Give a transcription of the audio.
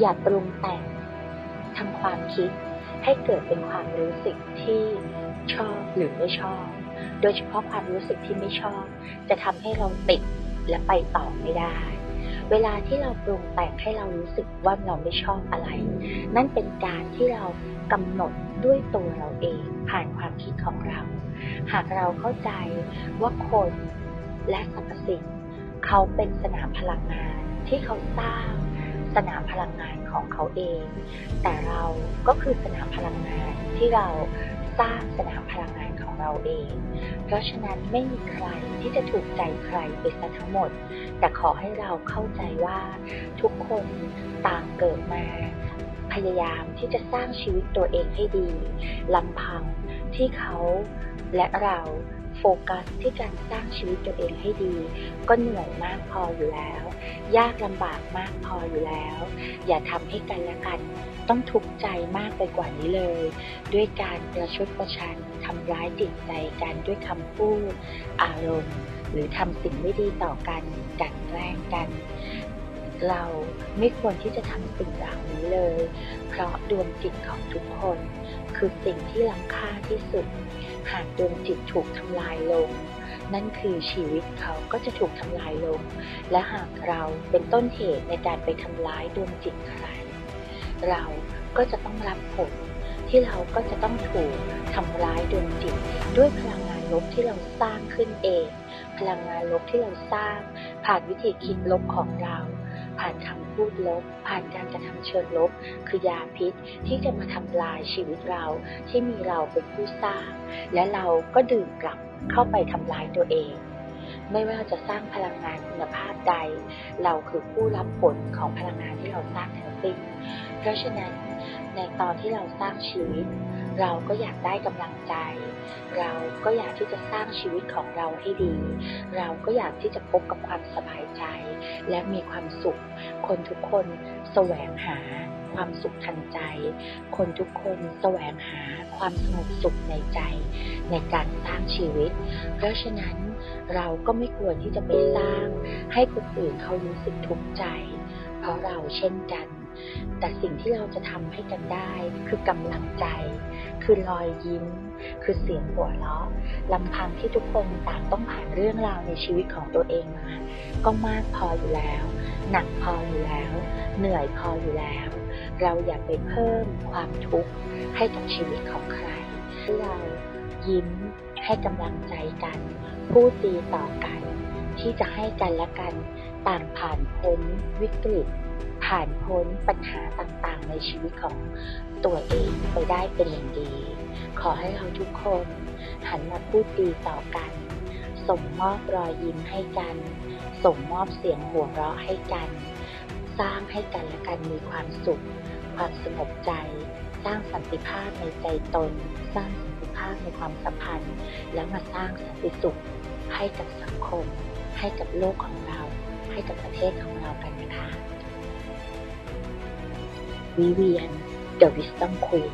อย่าปรุงแต่งทำความคิดให้เกิดเป็นความรู้สึกที่ชอบหรือไม่ชอบ โดยเฉพาะความรู้สึกที่ไม่ชอบ จะทำให้เราติดและไปต่อไม่ได้ เวลาที่เราปรุงแต่งให้เรารู้สึกว่าเราไม่ชอบอะไร นั่นเป็นการที่เรากำหนดด้วยตัวเราเองผ่านความคิดของเรา หากเราเข้าใจว่าคนและสรรพสิ่งเขาเป็นสนามพลังงานที่เขาสร้าง สนามพลังงานของเขาเอง แต่เราก็คือสนามพลังงานที่เราสร้างสนามพลังงานของเราเอง เพราะฉะนั้นไม่มีใครที่จะถูกใจใครไปซะทั้งหมด แต่ขอให้เราเข้าใจว่าทุกคนต่างเกิดมา พยายามที่จะสร้างชีวิตตัวเองให้ดีลำพังที่เขาและเรา โฟกัสที่การสร้างชีวิตตัวเองให้ดี ก็เหนื่อยมากพออยู่แล้ว ยากลำบากมากพออยู่แล้ว อย่าทำให้กันและกัน ต้องทุกข์ใจมากไปกว่านี้เลย ด้วยการประชดประชันทำร้ายจิตใจกันด้วยคำพูด อารมณ์ หรือทำสิ่งไม่ดีต่อกันกันแกล้งกันเราไม่ควรที่จะทำสิ่งเหล่านี้เลย เพราะดวงจิตของทุกคน คือสิ่งที่ล้ำค่าที่สุด หากดวงจิตถูกทำลายลง นั่นคือชีวิตเขาก็จะถูกทำลายลง และหากเราเป็นต้นเหตุในการไปทำร้ายดวงจิตใคร เราก็จะต้องรับผลที่เราก็จะต้องถูกทำร้ายดวงจิต ด้วยพลังงานลบที่เราสร้างขึ้นเอง พลังงานลบที่เราสร้าง ผ่านวิธีคิดลบของเรา ผ่านคำพูดลบ ผ่านการกระทำเชิงลบ คือยาพิษที่จะมาทำลายชีวิตเราที่มีเราเป็นผู้สร้าง และเราก็ดื่มกลับเข้าไปทำลายตัวเอง ไม่ว่าจะสร้างพลังงานคุณภาพใด เราคือผู้รับผลของพลังงานที่เราสร้างทั้งสิ้นเพราะฉะนั้นในตอนที่เราสร้างชีวิต เราก็อยากได้กำลังใจ เราก็อยากที่จะสร้างชีวิตของเราให้ดี เราก็อยากที่จะพบกับความสบายใจ และมีความสุข คนทุกคนแสวงหาความสุขทันใจ คนทุกคนแสวงหาความสงบสุขในใจ ในการสร้างชีวิต เพราะฉะนั้นเราก็ไม่ควรที่จะไปสร้าง ให้คนอื่นเขารู้สึกทุกข์ใจ เพราะเราเช่นกัน แต่สิ่งที่เราจะทำให้กันได้ คือกำลังใจ คือรอยยิ้ม คือเสียงหัวเราะลำพังที่ทุกคนต่างต้องผ่านเรื่องราวในชีวิตของตัวเองมา ก็มากพออยู่แล้ว หนักพออยู่แล้ว เหนื่อยพออยู่แล้ว เราอย่าไปเพิ่มความทุกข์ให้กับชีวิตของใครให้เรายิ้มให้กำลังใจกันพูดดีต่อกัน ที่จะให้กันและกันต่างผ่านพ้นวิกฤต ผ่านพ้นปัญหาต่างๆ ในชีวิตของตัวเองไปได้เป็นอย่างดี ขอให้เราทุกคนหันมาพูดดีต่อกัน ส่งมอบรอยยิ้มให้กัน ส่งมอบเสียงหัวเราะให้กัน สร้างให้กันและกันมีความสุข ความสงบใจ สร้างสันติภาพในใจตน สร้างสันติภาพในความสัมพันธ์ แล้วมาสร้างสันติสุขให้กับสังคม ให้กับโลกของเรา ให้กับประเทศของเรากันนะคะ วิเวียน เดอะวิสตัมควีน